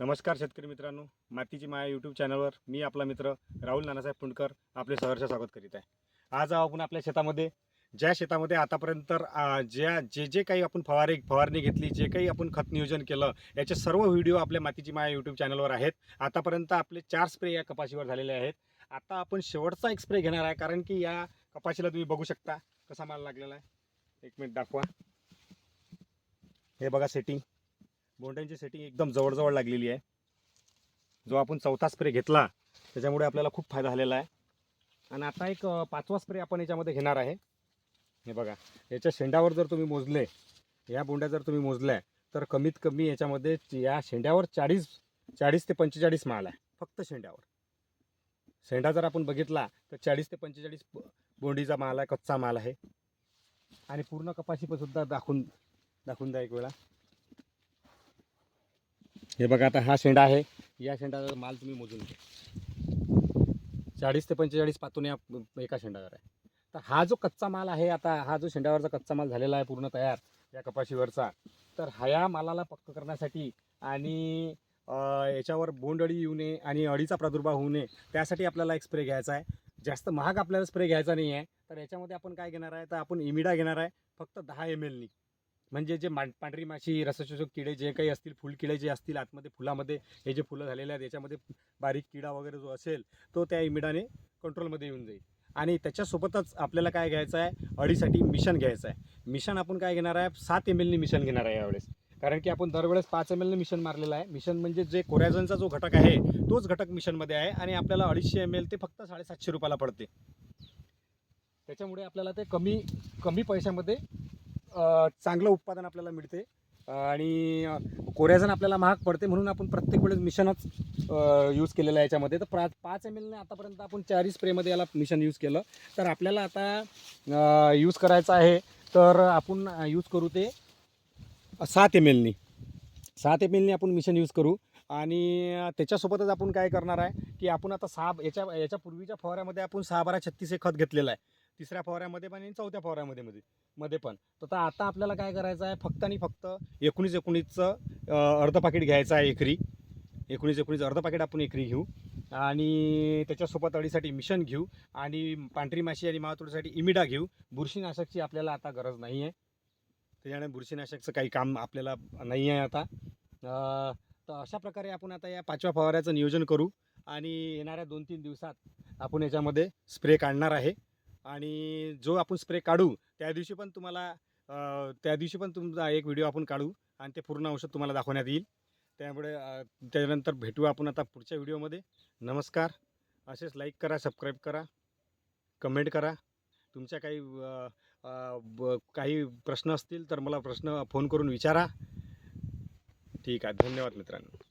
नमस्कार शेतकरी मित्रांनो. मातीची माया यूट्यूब चॅनलवर मी आपला मित्र राहुल नानासाहेब पुंडकर आपले सहर्ष स्वागत करीत आहे. आज आपण आपल्या शेतामध्ये. ज्या शेतामध्ये आतापर्यंत ज्या जे जे काही आपण फवारे फवारणी घेतली जे काही आपण खत नियोजन केलं याचे सर्व व्हिडिओ आपल्या मातीची माया यूट्यूब चॅनलवर आहेत. आतापर्यंत आपले चार स्प्रे या कपाशीवर झालेले आहेत. आता आपण शेवटचा एक स्प्रे घेणार आहे कारण की या कपाशीला तुम्ही बघू शकता कसा माल लागलेला आहे. एक मिनिट दाखवा. हे बघा सेटिंग बोंड्यांची सेटिंग एकदम जवळजवळ लागलेली आहे. जो आपण चौथा स्प्रे घेतला त्याच्यामुळे आपल्याला खूप फायदा झालेला आहे. आणि आता एक पाचवा स्प्रे आपण याच्यामध्ये घेणार आहे. हे बघा याच्या शेंड्यावर जर तुम्ही मोजले या बोंड्या जर तुम्ही मोजल्या तर कमीत कमी याच्यामध्ये या शेंड्यावर चाळीस चाळीस ते पंचेचाळीस माल आहे फक्त शेंड्यावर. शेंडा जर आपण बघितला तर चाळीस ते पंचेचाळीस बोंडीचा माल आहे कच्चा माल आहे. आणि पूर्ण कपाशी पण सुद्धा दाखवून दाखवून द्या एक वेळा. हे बघा आता हा शेंडा आहे. या शेंडाचा माल तुम्ही मोजून घ्या. चाळीस ते पंचेचाळीस पातून या एका शेंडावर आहे. तर हा जो कच्चा माल आहे आता हा जो शेंडावरचा कच्चा माल झालेला आहे पूर्ण तयार या कपाशीवरचा तर ह्या मालाला पक्क करण्यासाठी आणि याच्यावर बोंडअळी येऊ नये आणि अळीचा प्रादुर्भाव होऊ नये त्यासाठी आपल्याला एक स्प्रे घ्यायचा आहे. जास्त महाग आपल्याला स्प्रे घ्यायचा नाही आहे तर याच्यामध्ये आपण काय घेणार आहे? तर आपण इमिडा घेणार आहे फक्त दहा एम एलनी म्हणजे जे मा पांढरी माशी रसशोषक किडे जे काही असतील फुलकिडे जे असतील आतमध्ये फुलामध्ये हे जे फुलं झालेले आहेत याच्यामध्ये बारीक किडा वगैरे जो असेल तो त्या इमिडाने कंट्रोलमध्ये येऊन जाईल. आणि त्याच्यासोबतच आपल्याला काय घ्यायचं आहे? अडीसाठी मिशन घ्यायचं आहे. मिशन आपण काय घेणार आहे? सात एम एलनी मिशन घेणार आहे यावेळेस. कारण की आपण दरवेळेस पाच एम एलने मिशन मारलेलं आहे. मिशन म्हणजे जे कोरॅझनचा जो घटक आहे तोच घटक मिशनमध्ये आहे आणि आपल्याला अडीचशे एम एल ते फक्त साडेसातशे रुपयाला पडते. त्याच्यामुळे आपल्याला ते कमी कमी पैशामध्ये चांगलं उत्पादन आपल्याला मिळते. आणि कोऱ्याजण कोरॅझन आपल्याला महाग पडते म्हणून आपण प्रत्येक वेळेस मिशनच यूज केलेलं आहे याच्यामध्ये. तर प्रा पाच एम एलने आतापर्यंत आपण चारही स्प्रेमध्ये याला मिशन यूज केलं. तर आपल्याला आता यूज करायचं आहे. तर आपण यूज करू ते सात एम एलनी सात एम एलनी आपण मिशन यूज करू. आणि त्याच्यासोबतच आपण काय करणार आहे की आपण आता सहा याच्या याच्या पूर्वीच्या फवाऱ्यामध्ये आपण सहा बारा छत्तीस हे खत घेतलेलं आहे. तिसऱ्या फवाऱ्यामध्ये पण आणि चौथ्या फवाऱ्यामध्ये मध्ये मध्ये पण. तर आता आपल्याला काय करायचं आहे? फक्त आणि फक्त एकोणीस एकोणीसचं अर्ध पाकिट घ्यायचं आहे एकरी. एकोणीस एकोणीस अर्ध पाकिट आपण एकरी घेऊ. आणि त्याच्यासोबत अडीसाठी मिशन घेऊ. आणि पांढरी माशी आणि मातोडीसाठी इमिडा घेऊ. बुरशीनाशकची आपल्याला आता गरज नाही आहे. त्याच्यामुळे बुरशीनाशकचं काही काम आपल्याला नाही आहे आता. तर अशा प्रकारे आपण आता या पाचव्या फवाऱ्याचं नियोजन करू. आणि येणाऱ्या दोन तीन दिवसात आपण याच्यामध्ये स्प्रे काढणार आहे. आणि जो आपण स्प्रे काढू त्या दिवशी पण तुम्हाला त्या दिवशी पण तुमचा एक व्हिडिओ आपण काढू आणि ते पूर्ण औषध तुम्हाला दाखवण्यात येईल. त्यामुळे त्यानंतर त्याच्यानंतर भेटू आपण आता पुढच्या व्हिडिओमध्ये. नमस्कार. असेच लाईक करा सबस्क्राईब करा कमेंट करा. तुमच्या काही काही प्रश्न असतील तर मला प्रश्न फोन करून विचारा. ठीक आहे. धन्यवाद मित्रांनो.